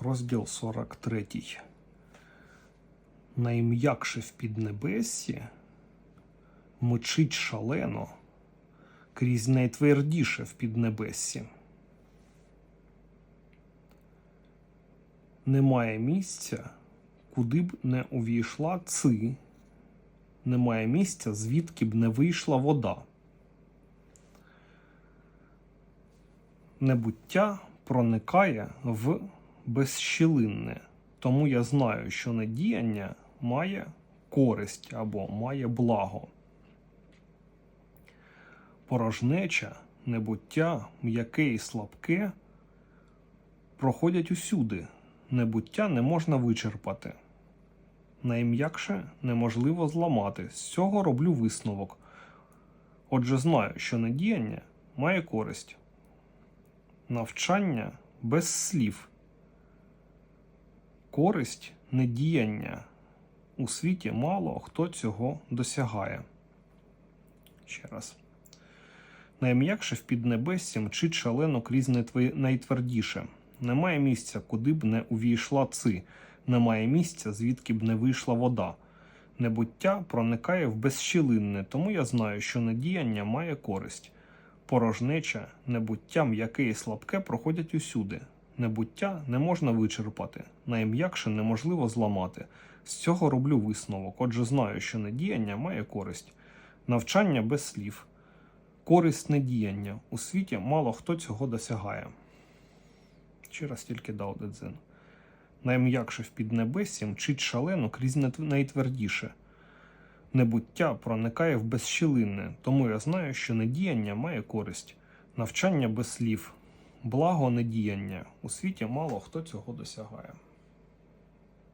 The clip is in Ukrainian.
Розділ 43. Найм'якше в піднебесі мчить шалено крізь найтвердіше в піднебесі. Немає місця, куди б не увійшла ци, немає місця, звідки б не вийшла вода. Небуття проникає в безщілинне, тому я знаю, що недіяння має користь або має благо. Порожнеча, небуття, м'яке і слабке проходять усюди. Небуття не можна вичерпати. Найм'якше неможливо зламати. З цього роблю висновок. Отже, знаю, що недіяння має користь. Навчання без слів. Користь недіяння. У світі мало хто цього досягає. Ще раз. Найм'якше в піднебессі мчить шалено крізь найтве- найтвердіше. Немає місця, куди б не увійшла ци, немає місця, звідки б не вийшла вода. Небуття проникає в безщілинне, тому я знаю, що недіяння має користь. Порожнеча, небуття, м'яке і слабке проходять усюди. Небуття не можна вичерпати, найм'якше неможливо зламати. З цього роблю висновок. Отже, знаю, що недіяння має користь. Навчання без слів. Користь недіяння. У світі мало хто цього досягає. Ще раз тільки дав Дедзен. Найм'якше в піднебесі мчить шалено крізь найтвердіше. Небуття проникає в безщілинне, тому я знаю, що недіяння має користь. Навчання без слів. Благо недіяння. У світі мало хто цього досягає.